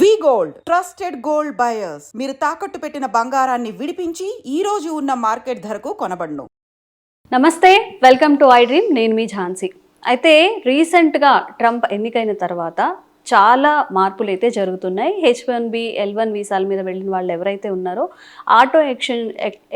We gold trusted gold buyers. మీరు తాకట్టు పెట్టిన బంగారాన్ని విడిపించి ఈ రోజు ఉన్న మార్కెట్ ధరకు కొనబడను. నమస్తే వెల్కమ్ టు ఐ డ్రీమ్. నేను మీ ఝాన్సీ. అయితే రీసెంట్గా ట్రంప్ ఎన్నికైన తర్వాత చాలా మార్పులు అయితే జరుగుతున్నాయి. H one B L one వీసాల మీద వెళ్ళిన వాళ్ళు ఎవరైతే ఉన్నారో ఆటో ఎక్షన్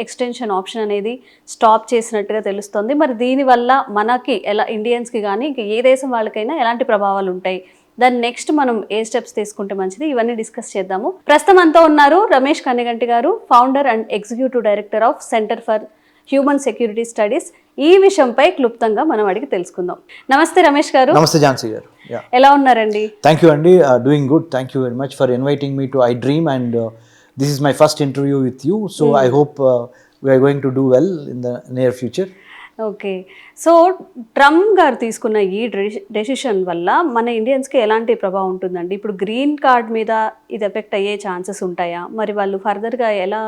ఎక్స్టెన్షన్ ఆప్షన్ అనేది స్టాప్ చేసినట్టుగా తెలుస్తుంది. మరి దీనివల్ల మనకి ఎలా ఇండియన్స్కి కానీ ఏ దేశం వాళ్ళకైనా ఎలాంటి ప్రభావాలు ఉంటాయి? దాని నెక్స్ట్ మనం ఏ స్టెప్స్ తీసుకుంటే మంచిది? ఇవన్నీ డిస్కస్ చేద్దాము. ప్రస్తుతం అంతా ఉన్నారు రమేష్ కన్నగంటి గారు founder and executive director of centre for human security studies ఈ విషయంపై క్లుప్తంగా మనం అడిగి తెలుసుకుందాం. నమస్తే రమేష్ గారు. నమస్తే ఝాన్సీ గారు. ఎలా ఉన్నారండి? థ్యాంక్ యూ అండి doing good thank you very much for inviting me to I dream and this is my first interview with you so I hope we're going to do well in the near future okay. So Trump గారు తీసుకున్న ఈ decision వల్ల మన ఇండియన్స్కి ఎలాంటి ప్రభావం ఉంటుందండి? ఇప్పుడు green card మీద ఇది ఎఫెక్ట్ అయ్యే ఛాన్సెస్ ఉంటాయా? మరి వాళ్ళు ఫర్దర్గా ఎలా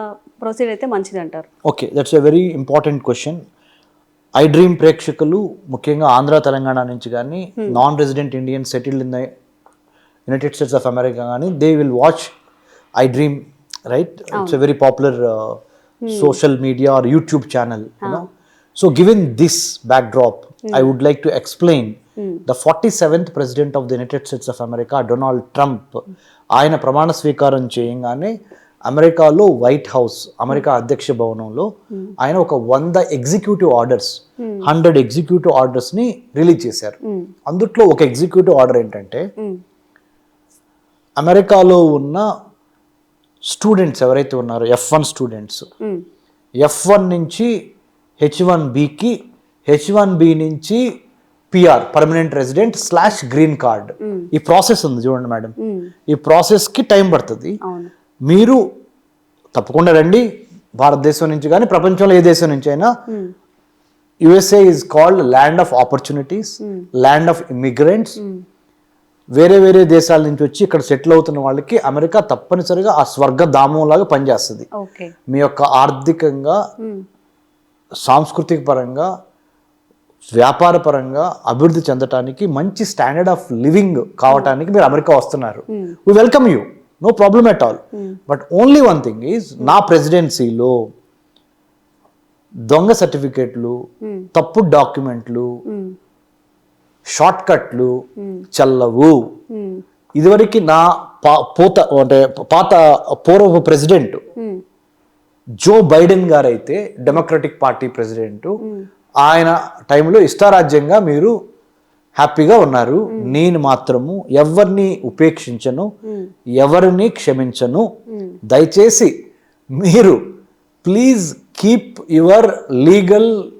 ప్రొసీడ్ అయితే మంచిది అంటారు okay. That's a very important question. I dream ప్రేక్షకులు ముఖ్యంగా ఆంధ్ర తెలంగాణ నుంచి కానీ non resident Indian settled in the United States of America కానీ they will watch I dream right? It's a very popular social media or YouTube channel you know so given this backdrop I would like to explain the forty seventh president of the United States of America Donald Trump ఆయన ప్రమాణ స్వీకారం చేయగానే అమెరికాలో white house America అధ్యక్ష భవనంలో ఆయన ఒక వంద ఎగ్జిక్యూటివ్ ఆర్డర్స్ హండ్రెడ్ ఎగ్జిక్యూటివ్ ఆర్డర్స్ని రిలీజ్ చేశారు. అందుట్లో ఒక ఎగ్జిక్యూటివ్ ఆర్డర్ ఏంటంటే అమెరికాలో ఉన్న స్టూడెంట్స్ ఎవరైతే ఉన్నారో F one students F one నుంచి హెచ్ వన్ బికి హెచ్ వన్ బి నుంచి PR permanent resident slash green card ఈ ప్రాసెస్ ఉంది చూడండి మేడం ఈ ప్రాసెస్కి టైం పడుతుంది. మీరు తప్పకుండా రండి. భారతదేశం నుంచి కానీ ప్రపంచంలో ఏ దేశం నుంచి అయినా USA is called land of opportunities land of immigrants వేరే వేరే దేశాల నుంచి వచ్చి ఇక్కడ సెటిల్ అవుతున్న వాళ్ళకి అమెరికా తప్పనిసరిగా ఆ స్వర్గ ధామంలాగా పనిచేస్తుంది. ఓకే మీ యొక్క ఆర్థికంగా సాంస్కృతిక పరంగా వ్యాపార పరంగా అభివృద్ధి చెందటానికి మంచి స్టాండర్డ్ ఆఫ్ లివింగ్ కావటానికి మీరు అమెరికా వస్తున్నారు. We welcome you no problem at all but only one thing is నా ప్రెసిడెన్సీలో దొంగ సర్టిఫికేట్లు తప్పుడు డాక్యుమెంట్లు షార్ట్ కట్లు చల్లవు. ఇదివరకు నా పా- పోత అంటే పాత పూర్వపు ప్రెసిడెంట్ జో బైడెన్ గారు అయితే డెమోక్రటిక్ పార్టీ ప్రెసిడెంట్. ఆయన టైంలో ఇష్టారాజ్యంగా మీరు హ్యాపీగా ఉన్నారు. నేను మాత్రము ఎవరిని ఉపేక్షించను ఎవరిని క్షమించను. దయచేసి మీరు please keep your legal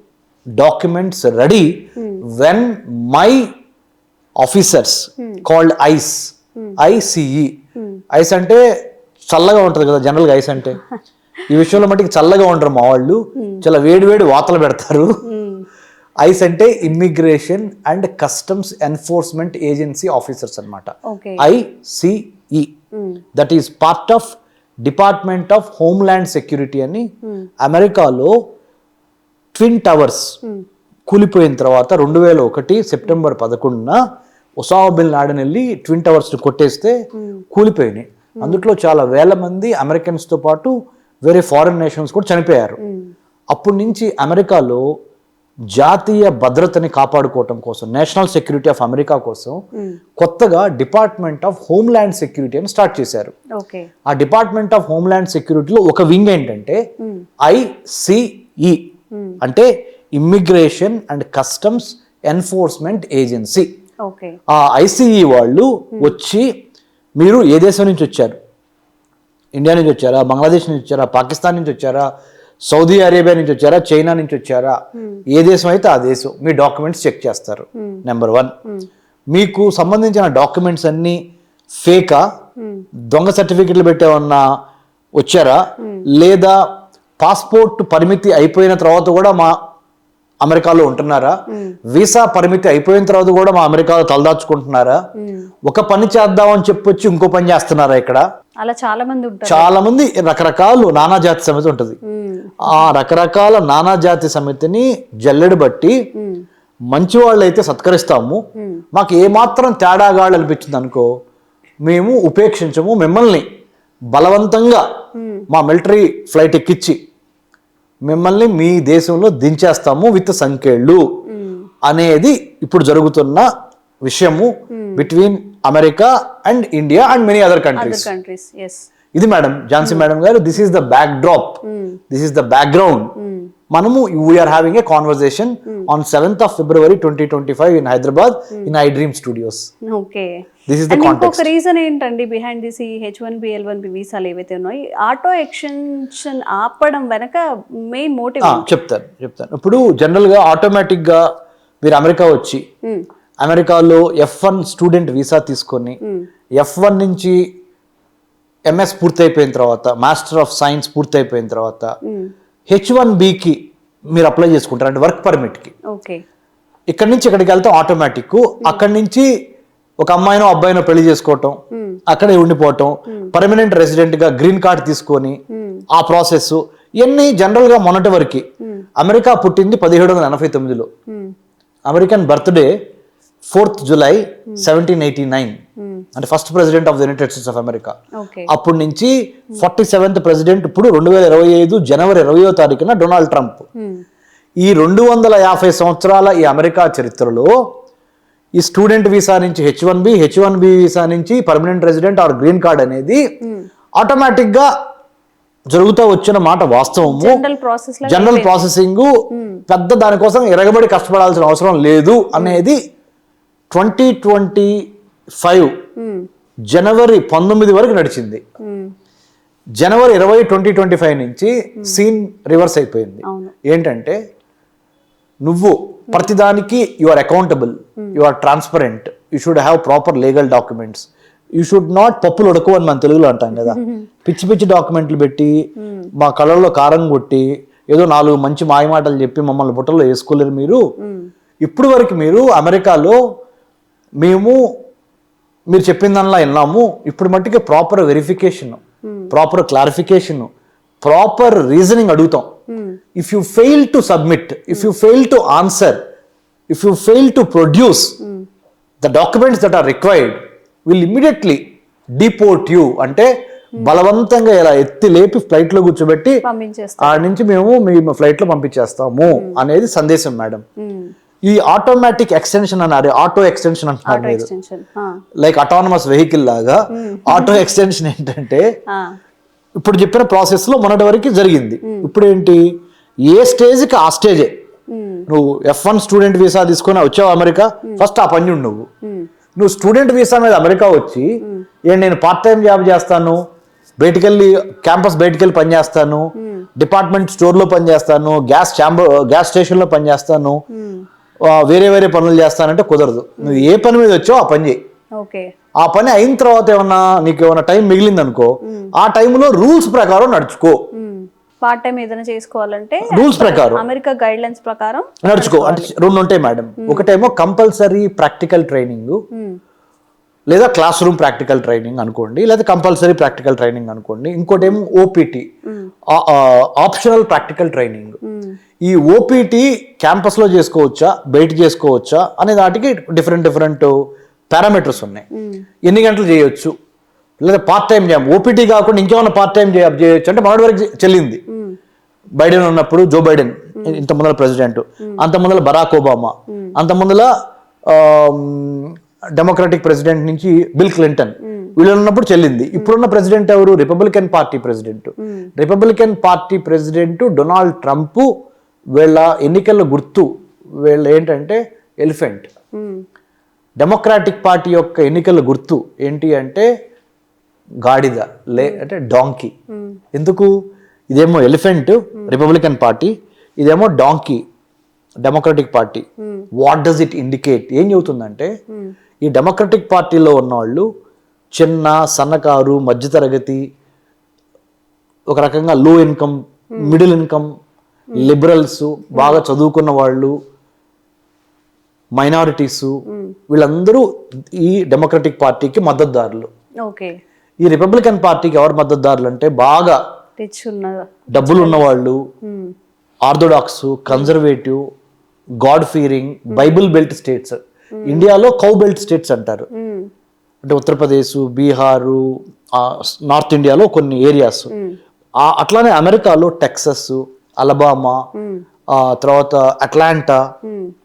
documents ready when my officers called ICE. ICE ice అంటే చల్లగా ఉంటుంది కదా జనరల్గా ఐస్ అంటే. ఈ విషయంలో మట్టికి చల్లగా ఉండరు మా వాళ్ళు. చాలా వేడి వేడి వాతలు పెడతారు. ఐస్ అంటే immigration and customs enforcement agency officers అనమాట ICE that is part of department of homeland security అని అమెరికాలో ట్విన్ టవర్స్ కూలిపోయిన తర్వాత రెండు వేల ఒకటి సెప్టెంబర్ పదకొండున ఒసామా బిన్ లాడెన్ వెళ్ళి ట్విన్ టవర్స్ని కొట్టేస్తే కూలిపోయినాయి. అందుట్లో చాలా వేల మంది అమెరికన్స్తో పాటు వేరే ఫారిన్ నేషన్స్ కూడా చనిపోయారు. అప్పటి నుంచి అమెరికాలో జాతీయ భద్రతని కాపాడుకోవటం కోసం నేషనల్ సెక్యూరిటీ ఆఫ్ అమెరికా కోసం కొత్తగా డిపార్ట్మెంట్ ఆఫ్ హోమ్ల్యాండ్ సెక్యూరిటీ అని స్టార్ట్ చేశారు. ఆ డిపార్ట్మెంట్ ఆఫ్ హోమ్ల్యాండ్ సెక్యూరిటీలో ఒక వింగ్ ఏంటంటే ఐసిఈ అంటే immigration and customs enforcement agency. ఆ ఐసిఈ వాళ్ళు వచ్చి మీరు ఏ దేశం నుంచి వచ్చారు? ఇండియా నుంచి వచ్చారా? బంగ్లాదేశ్ నుంచి వచ్చారా? పాకిస్తాన్ నుంచి వచ్చారా? సౌదీ అరేబియా నుంచి వచ్చారా? చైనా నుంచి వచ్చారా? ఏ దేశం అయితే ఆ దేశం. మీ డాక్యుమెంట్స్ చెక్ చేస్తారు. నెంబర్ వన్ మీకు సంబంధించిన డాక్యుమెంట్స్ అన్నీ ఫేకా? దొంగ సర్టిఫికెట్లు పెట్టేమన్నా వచ్చారా? లేదా పాస్పోర్ట్ పరిమితి అయిపోయిన తర్వాత కూడా మా అమెరికాలో ఉంటున్నారా? వీసా పరిమితి అయిపోయిన తర్వాత కూడా మా అమెరికాలో తలదాచుకుంటున్నారా? ఒక పని చేద్దామని చెప్పొచ్చి ఇంకో పని చేస్తున్నారా ఇక్కడ? అలా చాలా మంది ఉంటారు. చాలా మంది రకరకాలు నానాజాతి సమితి ఉంటుంది. ఆ రకరకాల నానాజాతి సమితిని జల్లెడ బట్టి మంచి వాళ్ళు అయితే సత్కరిస్తాము మాకు ఏమాత్రం తేడాగాళ్ళు అనిపించింది అనుకో మేము ఉపేక్షించము మిమ్మల్ని బలవంతంగా మా మిలిటరీ ఫ్లైట్ ఎక్కించి మిమ్మల్ని మీ దేశంలో దించేస్తాము విత్ సంఖ్యలు అనేది ఇప్పుడు జరుగుతున్న విషయము between America and India and many other countries countries yes ఇది మేడం ఝాన్సీ మేడం గారు this is the backdrop this is the background మనము we're having a conversation on seventh of February twenty twenty five in Hyderabad in I dream studios okay this is the ఇంకొక reason ఏంటండి behind this ఈ H one B L one B వీసాలు ఏవైతే ఉన్నాయో auto extension ఆపడం వెనక main motive చెప్తాను చెప్తాను. ఇప్పుడు జనరల్గా ఆటోమేటిక్గా మీరు అమెరికా వచ్చి అమెరికాలో ఎఫ్ వన్ స్టూడెంట్ వీసా తీసుకొని ఎఫ్ వన్ నుంచి ఎంఎస్ పూర్తయిపోయిన తర్వాత మాస్టర్ ఆఫ్ సైన్స్ పూర్తయిపోయిన తర్వాత హెచ్ వన్ బికి మీరు అప్లై చేసుకుంటారు? అంటే వర్క్ పర్మిట్కి ఇక్కడి నుంచి ఇక్కడికి వెళ్తే ఆటోమేటిక్ అక్కడి నుంచి ఒక అమ్మాయినో అబ్బాయినో పెళ్ళి చేసుకోవటం అక్కడే ఉండిపోవటం పర్మనెంట్ రెసిడెంట్గా గ్రీన్ కార్డ్ తీసుకొని ఆ ప్రాసెస్ ఇవన్నీ జనరల్గా మొన్నటి వరకు అమెరికా పుట్టింది పదిహేడు వందల ఎనభై తొమ్మిదిలో. American birthday fourth July seventeen eighty nine. అంటే first president of the United States of America. అప్పటి నుంచి ఫార్టీ సెవెంత్ ప్రెసిడెంట్ ఇప్పుడు రెండు వేల ఇరవై ఐదు జనవరి ఇరవయో తారీఖున డొనాల్డ్ ట్రంప్. ఈ రెండు వందల యాభై సంవత్సరాల ఈ అమెరికా చరిత్రలో ఈ స్టూడెంట్ వీసా నుంచి H one B H one B visa నుంచి permanent resident or green card అనేది ఆటోమేటిక్గా జరుగుతూ వచ్చిన మాట వాస్తవము. జనరల్ ప్రాసెసింగ్ పెద్ద దానికోసం ఎరగబడి కష్టపడాల్సిన అవసరం లేదు అనేది ట్వంటీ ట్వంటీ ఫైవ్ జనవరి పంతొమ్మిది వరకు నడిచింది. జనవరి ఇరవై ట్వంటీ ట్వంటీ ఫైవ్ నుంచి సీన్ రివర్స్ అయిపోయింది. ఏంటంటే నువ్వు ప్రతిదానికి you are accountable you are transparent you should have proper legal documents you should not పప్పులు ఉడకు అని మన తెలుగులో అంటాం కదా. పిచ్చి పిచ్చి డాక్యుమెంట్లు పెట్టి మా కళ్ళల్లో కారం కొట్టి ఏదో నాలుగు మంచి మాయమాటలు చెప్పి మమ్మల్ని బుట్టలో వేసుకోలేరు మీరు. ఇప్పుడు వరకు మీరు అమెరికాలో మేము మీరు చెప్పిన దానిలా విన్నాము. ఇప్పుడు మట్టుకే proper verification proper clarification proper reasoning అడుగుతాం. If you fail to submit if you fail to answer if you fail to produce the documents that are required will immediately deport you అంటే బలవంతంగా ఇలా ఎత్తి లేపి ఫ్లైట్లో కూర్చోబెట్టి ఆ నుంచి మేము మీ ఫ్లైట్లో పంపించేస్తాము అనేది సందేశం మేడం ఈ ఆటోమేటిక్ ఎక్స్టెన్షన్ అన్నారు. ఆటో ఎక్స్టెన్షన్ అంటున్నారు మీరు. లైక్ అటానమస్ వెహికల్ లాగా ఆటో ఎక్స్టెన్షన్ ఏంటంటే ఇప్పుడు చెప్పిన ప్రాసెస్లో మొన్నటి వరకు జరిగింది. ఇప్పుడు ఏంటి? ఏ స్టేజ్కి ఆ స్టేజే. నువ్వు ఎఫ్ వన్ స్టూడెంట్ వీసా తీసుకొని వచ్చావు అమెరికా ఫస్ట్ ఆ పని నువ్వు. నువ్వు స్టూడెంట్ వీసా మీద అమెరికా వచ్చి ఏ నేను పార్ట్ టైం జాబ్ చేస్తాను బయటికి వెళ్ళి క్యాంపస్ బయటికి వెళ్ళి పని చేస్తాను డిపార్ట్మెంట్ స్టోర్లో పని చేస్తాను గ్యాస్ ఛాంబర్ గ్యాస్ స్టేషన్లో పని చేస్తాను ఆ, వేరే వేరే పనులు చేస్తానంటే కుదరదు. నువ్వు ఏ పని మీద వచ్చావు ఆ పని చేయి. ఓకే. ఆ పని అయిన తర్వాత ఏమన్నా నీకు ఏమన్నా టైం మిగిలింది అనుకో ఆ టైంలో రూల్స్ ప్రకారం నడుచుకో. పార్ట్ టైం ఏదైనా చేసుకోవాలంటే రూల్స్ ప్రకారం. అమెరికా గైడ్ లైన్స్ ప్రకారం నడుచుకో. అంటే రెండు ఉంటాయి మేడం ఒకటేమో కంపల్సరీ ప్రాక్టికల్ ట్రైనింగ్ లేదా క్లాస్ రూమ్ ప్రాక్టికల్ ట్రైనింగ్ అనుకోండి లేదా కంపల్సరీ ప్రాక్టికల్ ట్రైనింగ్ అనుకోండి ఇంకోటేమో ఓపీటీ ఆప్షనల్ ప్రాక్టికల్ ట్రైనింగ్ ఈ ఓపీటీ క్యాంపస్లో చేసుకోవచ్చా బయట చేసుకోవచ్చా అనే దాటికి డిఫరెంట్ డిఫరెంట్ పారామీటర్స్ ఉన్నాయి. ఎన్ని గంటలు చేయొచ్చు? లేదా పార్ట్ టైం జాబ్ ఓపీటీ కాకుండా ఇంకేమైనా పార్ట్ టైం చేయొచ్చు అంటే మొదటి వరకు చెల్లింది. బైడెన్ ఉన్నప్పుడు జో బైడెన్ ఇంత ముందర ప్రెసిడెంట్ అంత ముందర బరాక్ ఒబామా అంత ముందర డెమోక్రాటిక్ ప్రెసిడెంట్ నుంచి బిల్ క్లింటన్ వీళ్ళు ఉన్నప్పుడు చెల్లింది. ఇప్పుడున్న ప్రెసిడెంట్ ఎవరు? Republican party president Republican party president Donald Trump వీళ్ళ ఎన్నికల గుర్తు వీళ్ళ ఏంటంటే ఎలిఫెంట్ డెమోక్రాటిక్ పార్టీ యొక్క ఎన్నికల గుర్తు ఏంటి అంటే గాడిద లే అంటే డాంకీ ఎందుకు? ఇదేమో ఎలిఫెంట్ రిపబ్లికన్ పార్టీ ఇదేమో donkey Democratic party what does it indicate ఏం చెబుతుందంటే ఈ డెమోక్రటిక్ పార్టీలో ఉన్నవాళ్ళు చిన్న సన్నకారు మధ్యతరగతి ఒక రకంగా low income middle income liberals బాగా చదువుకున్న వాళ్ళు మైనారిటీస్ వీళ్ళందరూ ఈ డెమోక్రటిక్ పార్టీకి మద్దతుదారులు. ఈ రిపబ్లికన్ పార్టీకి ఎవరు మద్దతుదారులు అంటే బాగా డబ్బులు ఉన్నవాళ్ళు orthodox conservative god fearing Bible belt states ఇండియాలో కౌ బెల్ట్ స్టేట్స్ అంటారు. అంటే ఉత్తరప్రదేశ్ బీహారు నార్త్ ఇండియాలో కొన్ని ఏరియాస్ అట్లానే అమెరికాలో టెక్సస్ అలబామా ఆ, తర్వాత అట్లాంటా.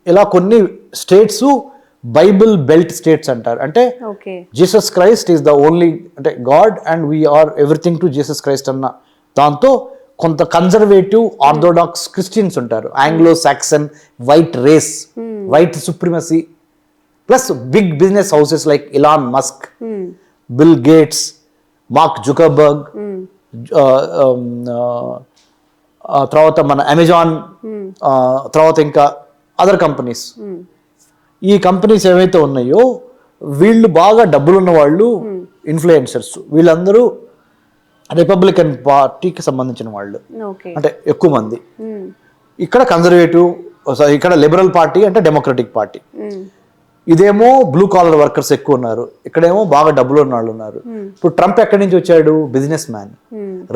ఇలా కొన్ని స్టేట్స్ బైబిల్ బెల్ట్ స్టేట్స్ అంటారు. అంటే Jesus Christ is the only అంటే god and we're everything to Jesus Christ అన్న దాంతో కొంత కన్జర్వేటివ్ ఆర్థోడాక్స్ క్రిస్టియన్స్ ఉంటారు. Anglo Saxon white race white supremacy plus big business houses like Elon Musk Bill Gates Mark Zuckerberg తర్వాత మన Amazon తర్వాత ఇంకా other companies ఈ కంపెనీస్ ఏవైతే ఉన్నాయో వీళ్ళు బాగా డబ్బులున్న వాళ్ళు ఇన్ఫ్లుయెన్సర్స్ వీళ్ళందరూ రిపబ్లికన్ పార్టీకి సంబంధించిన వాళ్ళు. అంటే ఎక్కువ మంది. ఇక్కడ కన్జర్వేటివ్ ఇక్కడ లిబరల్ పార్టీ అంటే డెమోక్రటిక్ పార్టీ ఇదేమో బ్లూ కాలర్ వర్కర్స్ ఎక్కువ ఉన్నారు ఇక్కడేమో బాగా డబ్బులు ఉన్న వాళ్ళు ఉన్నారు ఇప్పుడు ట్రంప్ ఎక్కడి నుంచి వచ్చాడు? Businessman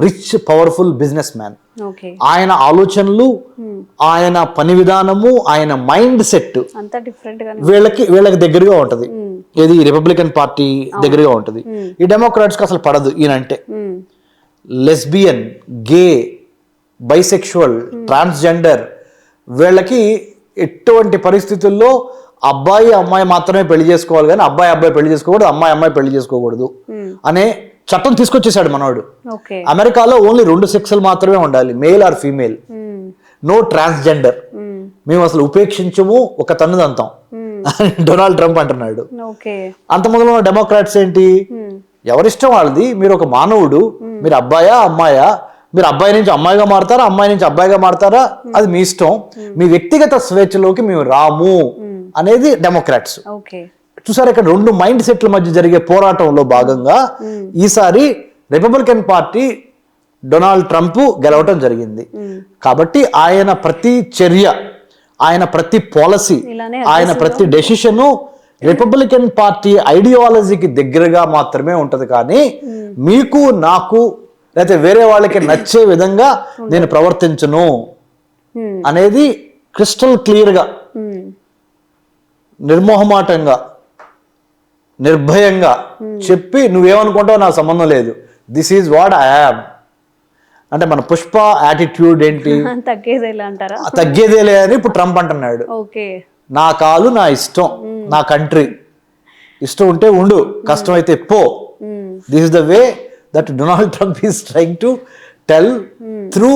rich powerful businessman ఆయన ఆలోచనలు ఆయన పని విధానము ఆయన మైండ్ సెట్ వీళ్ళకి వీళ్ళకి దగ్గరగా ఉంటది. ఏది రిపబ్లికన్ పార్టీ దగ్గరగా ఉంటది. ఈ డెమోక్రాట్స్కి అసలు పడదు ఈయనంటే. లెస్బియన్ గే బైసెక్షువల్ ట్రాన్స్జెండర్ వీళ్ళకి ఎటువంటి పరిస్థితుల్లో అబ్బాయి అమ్మాయి మాత్రమే పెళ్ళి చేసుకోవాలి కానీ అబ్బాయి అబ్బాయి పెళ్ళి చేసుకోకూడదు అమ్మాయి అమ్మాయి పెళ్ళి చేసుకోకూడదు అనే చట్టం తీసుకొచ్చేసాడు ఓకే. అమెరికాలో ఓన్లీ రెండు సెక్సులు మాత్రమే ఉండాలి male or female. No transgender. మేము అసలు ఉపేక్షించము ఒక తన్నుదంతాం. డొనాల్డ్ ట్రంప్ అంటున్నాడు. అంత మొదలు డెమోక్రాట్స్ ఏంటి? ఎవరిష్టం వాళ్ళది? మీరు ఒక మానవుడు. మీరు అబ్బాయా అమ్మాయా? మీరు అబ్బాయి నుంచి అమ్మాయిగా మారతారా అమ్మాయి నుంచి అబ్బాయిగా మారతారా? అది మీ ఇష్టం. మీ వ్యక్తిగత స్వేచ్ఛలోకి మేము రాము. అనేది డెమోక్రాట్స్ చూసారు ఇక్కడ రెండు మైండ్ సెట్ల మధ్య జరిగే పోరాటంలో భాగంగా ఈసారి రిపబ్లికన్ పార్టీ డొనాల్డ్ ట్రంప్ గెలవటం జరిగింది. కాబట్టి ఆయన ప్రతి చర్య ఆయన ప్రతి పాలసీ ఆయన ప్రతి డెసిషను రిపబ్లికన్ పార్టీ ఐడియాలజీకి దగ్గరగా మాత్రమే ఉంటది. కానీ మీకు నాకు లేకపోతే వేరే వాళ్ళకి నచ్చే విధంగా నేను ప్రవర్తించను అనేది క్రిస్టల్ క్లియర్గా నిర్మోహమాటంగా నిర్భయంగా చెప్పి నువ్వేమనుకుంటావు నాకు సంబంధం లేదు. This is what I am అంటే మన పుష్ప యాటిట్యూడ్ ఏంటి? అంటారా? తగ్గేదేలే అని ఇప్పుడు ట్రంప్ అంటున్నాడు. ఓకే. నా కాలు నా ఇష్టం నా కంట్రీ. ఇష్టం ఉంటే ఉండు కష్టం అయితే పో this is the way that Donald Trump is trying to tell through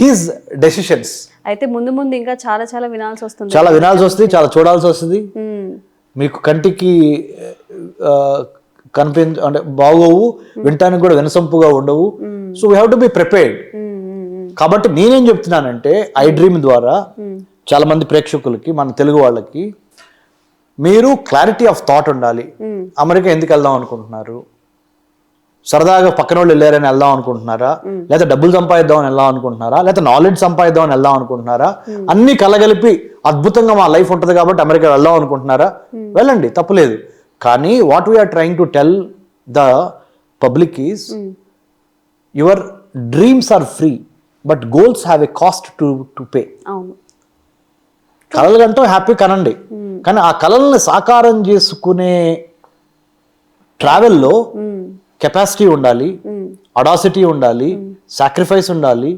his decisions అయితే ముందు ముందు ఇంకా చాలా చాలా వినాల్సి వస్తుంది. చాలా వినాల్సి వస్తుంది చాలా చూడాల్సి వస్తుంది. మీకు కంటికి ఆ, కనిపి అంటే బాగోవు వినటానికి కూడా వినసొంపుగా ఉండవు. So we have to be prepared. కాబట్టి నేనేం చెప్తున్నానంటే ఐ డ్రీమ్ ద్వారా చాలా మంది ప్రేక్షకులకి మన తెలుగు వాళ్ళకి మీరు క్లారిటీ ఆఫ్ థాట్ ఉండాలి. అమెరికా ఎందుకు వెళ్దాం అనుకుంటున్నారు? సరదాగా పక్కన వాళ్ళు వెళ్ళారని వెళ్దాం అనుకుంటున్నారా? లేదా డబ్బులు సంపాదిద్దామని వెళ్దాం అనుకుంటున్నారా? లేదా నాలెడ్జ్ సంపాదిద్దామని వెళ్దాం అనుకుంటున్నారా? అన్ని కలగలిపి అద్భుతంగా మా లైఫ్ ఉంటుంది కాబట్టి అమెరికా వెళ్దాం అనుకుంటున్నారా? వెళ్ళండి తప్పులేదు. కానీ what we're trying to tell the public is your dreams are free but goals have a cost to to pay కళలు కంటూ హ్యాపీ కనండి. కానీ ఆ కళల్ని సాకారం చేసుకునే ట్రావెల్లో కెపాసిటీ ఉండాలి అడాసిటీ ఉండాలి సాక్రిఫైస్ ఉండాలి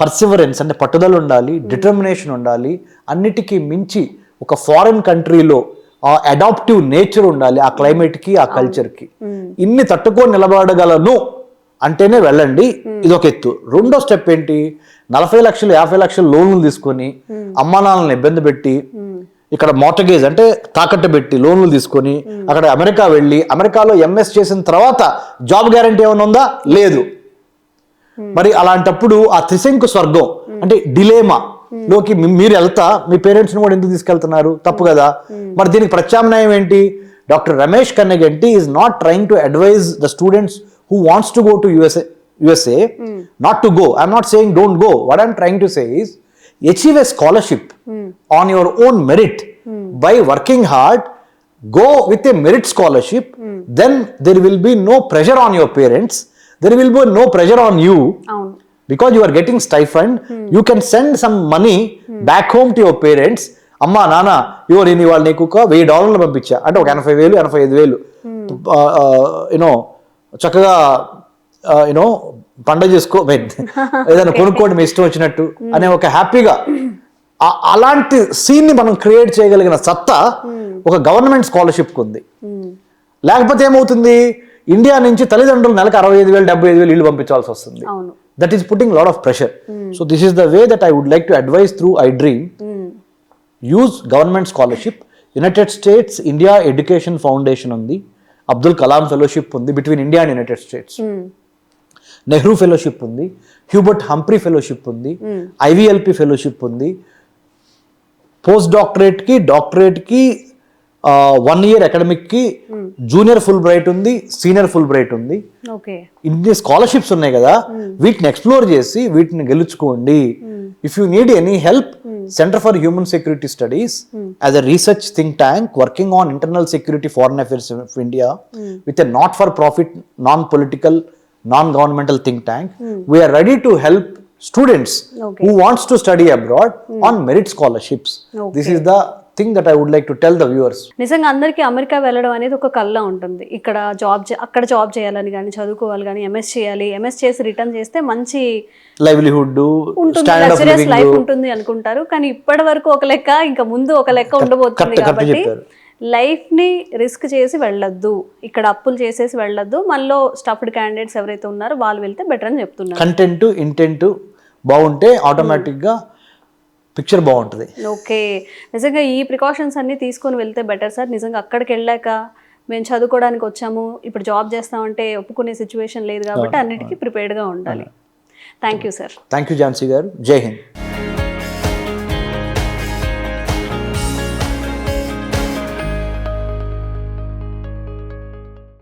పర్సివరెన్స్ అంటే పట్టుదల ఉండాలి డిటర్మినేషన్ ఉండాలి అన్నిటికీ మించి ఒక ఫారిన్ కంట్రీలో ఆ అడాప్టివ్ నేచర్ ఉండాలి ఆ క్లైమేట్కి ఆ కల్చర్కి ఇన్ని తట్టుకొని నిలబడగలను అంటేనే వెళ్ళండి. ఇది ఒక ఎత్తు. రెండో స్టెప్ ఏంటి? నలభై లక్షలు యాభై లక్షలు లోన్లు తీసుకొని అమ్మా నాన్నలను ఇబ్బంది పెట్టి ఇక్కడ మోటగేజ్ అంటే తాకట్టు పెట్టి లోన్లు తీసుకొని అక్కడ అమెరికా వెళ్ళి అమెరికాలో ఎంఎస్ చేసిన తర్వాత జాబ్ గ్యారంటీ ఏమైనా ఉందా? లేదు. మరి అలాంటప్పుడు ఆ త్రిశంకు స్వర్గం అంటే డిలేమా. లోకి మీరు వెళ్తా మీ పేరెంట్స్ని కూడా ఎందుకు తీసుకెళ్తున్నారు? తప్పు కదా. మరి దీనికి ప్రత్యామ్నాయం ఏంటి? Doctor Ramesh Kannaganti is not trying to advise the students who wants to go to USA USA not to go I'm not saying don't go what I'm trying to say is achieve a scholarship on your own merit by working hard go with a merit scholarship then there will be no pressure on your parents there will be no pressure on you అవును because you are getting stipend you can send some money back home to your parents అమ్మా నాన్న ఇవో నేను ఇవాళ నీకు ఒక వెయ్యి డాలర్లు పంపించా అంటే ఒక ఎనభై వేలు ఎనభై ఐదు వేలు యూనో చక్కగా యూనో పండగ చేసుకో ఏదైనా కొనుక్కోండి మీ ఇష్టం వచ్చినట్టు అనే ఒక హ్యాపీగా అలాంటి సీన్ని మనం క్రియేట్ చేయగలిగిన సత్తా ఒక గవర్నమెంట్ స్కాలర్షిప్ ఉంది. లేకపోతే ఏమవుతుంది? ఇండియా నుంచి తల్లిదండ్రులు నెలకు అరవై ఐదు వేలు డెబ్బై ఐదు వేలు ఇల్లు పంపించాల్సి వస్తుంది. That is putting lot of pressure so this is the way that I would like to advise through I dream use government scholarship United States India Education Foundation ఉంది. అబ్దుల్ కలాం ఫెలోషిప్ ఉంది. Between India and United States Nehru fellowship ఉంది Hubert Humphrey fellowship ఉంది IVLP fellowship ఉంది. Post డాక్టరేట్కి డాక్టరేట్కి one year అకాడమిక్కి junior Fulbright ఉంది senior Fulbright ఉంది. ఇన్ని స్కాలర్షిప్స్ ఉన్నాయి కదా వీటిని ఎక్స్ప్లోర్ చేసి వీటిని గెలుచుకోండి. If you need any help centre for human security studies as a research think tank working on internal security foreign affairs of India with a not for profit non political non governmental think tank we're ready to help students who wants to study abroad on merit scholarships this is the thing that I would like to tell the viewers నిజంగా అందరికీ America వెళ్ళడం అనేది ఒక కళ్ళ ఉంటుంది. ఇక్కడ job అక్కడ job చేయాలని కానీ చదువుకోవాలి కానీ ఎంఎస్ చేయాలి ఎంఎస్ చేసి రిటర్న్ చేస్తే మంచి లైవ్లీహుడ్ ఉంటుంది. లైఫ్ ఉంటుంది అనుకుంటారు. కానీ ఇప్పటి వరకు ఒక లెక్క ఇంకా ముందు ఒక లెక్క ఉండబోతుంది కాబట్టి చెప్పారు. లైఫ్ని రిస్క్ చేసి వెళ్ళొద్దు. ఇక్కడ అప్పులు చేసేసి వెళ్ళొద్దు. మనలో స్టఫ్డ్ క్యాండిడేట్స్ ఎవరైతే ఉన్నారో వాళ్ళు వెళ్తే బెటర్ అని చెప్తున్నారు. కంటెంట్ ఇంటెంట్ బాగుంటే ఆటోమేటిక్గా పిక్చర్ బాగుంటుంది. ఓకే. నిజంగా ఈ ప్రికాషన్స్ అన్ని తీసుకొని వెళ్తే బెటర్ సార్. నిజంగా అక్కడికి వెళ్ళాక మేము చదువుకోవడానికి వచ్చాము. ఇప్పుడు జాబ్ చేస్తామంటే ఒప్పుకునే సిచ్యువేషన్ లేదు కాబట్టి అన్నిటికీ ప్రిపేర్డ్గా ఉండాలి. Thank you sir thank you Jhansi గారు. జై హింద్.